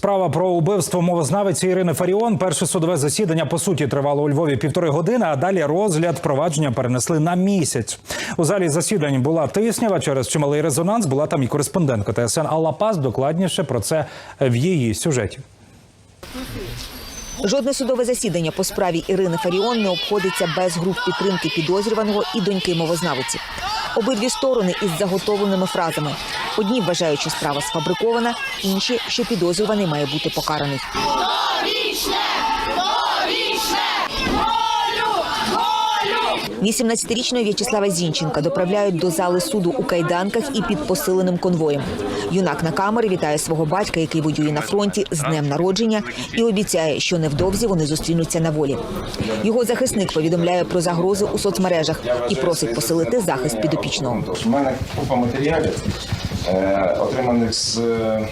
Справа про убивство мовознавиці Ірини Фаріон. Перше судове засідання по суті тривало у Львові півтори години, а далі розгляд провадження перенесли на місяць. У залі засідань була тиснява через чималий резонанс. Була там і кореспондентка ТСН Алла Пас. Докладніше про це в її сюжеті. Жодне судове засідання по справі Ірини Фаріон не обходиться без груп підтримки підозрюваного і доньки мовознавиці. Обидві сторони із заготовленими фразами. Одні вважають, що справа сфабрикована, інші, що підозрюваний має бути покараний. 18-річного В'ячеслава Зінченка доправляють до зали суду у кайданках і під посиленим конвоєм. Юнак на камери вітає свого батька, який воює на фронті з днем народження, і обіцяє, що невдовзі вони зустрінуться на волі. Його захисник повідомляє про загрози у соцмережах і просить посилити захист підопічного. У мене купа матеріалів, отриманих з е,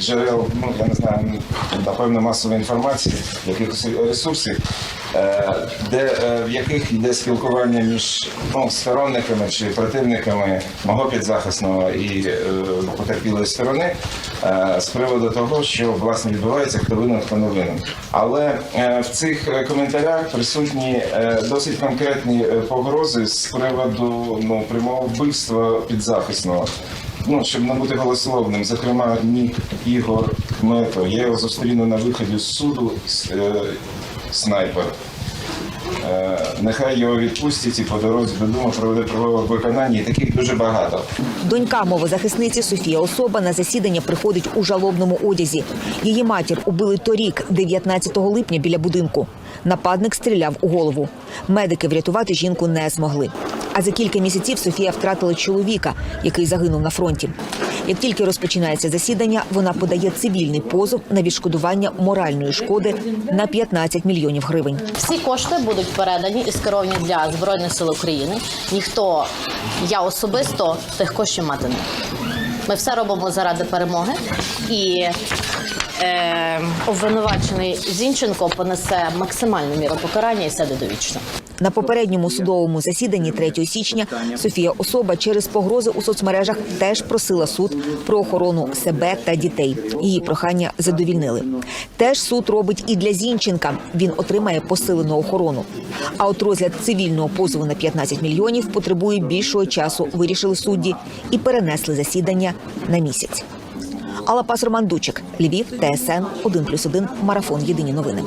джерел, ну я не знаю, напевно, масової інформації, якихось ресурсів, е, де, е, в яких йде спілкування між ну, сторонниками чи противниками мого підзахисного і е, потерпілої сторони е, з приводу того, що власне відбувається, хто винен, хто не винен. Але е, в цих е, коментарях присутні е, досить конкретні е, погрози з приводу ну, прямого вбивства підзахисного. Ну, щоб не бути голословним, зокрема, Нік Ігор Кмето. Я його зустріну на виході з суду е, снайпер. Е, нехай його відпустять і по дорозі додому проведе правове виконання, і таких дуже багато. Донька мовозахисниці Софія Особа на засідання приходить у жалобному одязі. Її матір убили торік, 19 липня, біля будинку. Нападник стріляв у голову. Медики врятувати жінку не змогли. А за кілька місяців Софія втратила чоловіка, який загинув на фронті. Як тільки розпочинається засідання, вона подає цивільний позов на відшкодування моральної шкоди на 15 мільйонів гривень. Всі кошти будуть передані і скеровані для збройних сил України. Ніхто, я особисто тих коштів мати не. Ми все робимо заради перемоги, і е, обвинувачений Зінченко понесе максимальну міру покарання і сяде довічно. На попередньому судовому засіданні 3 січня Софія Особа через погрози у соцмережах теж просила суд про охорону себе та дітей. Її прохання задовільнили. Теж суд робить і для Зінченка. Він отримає посилену охорону. А от розгляд цивільного позову на 15 мільйонів потребує більшого часу. Вирішили судді і перенесли засідання на місяць. Алапас Роман Дучик, Львів, ТСН 1+,1, Марафон. Єдині новини.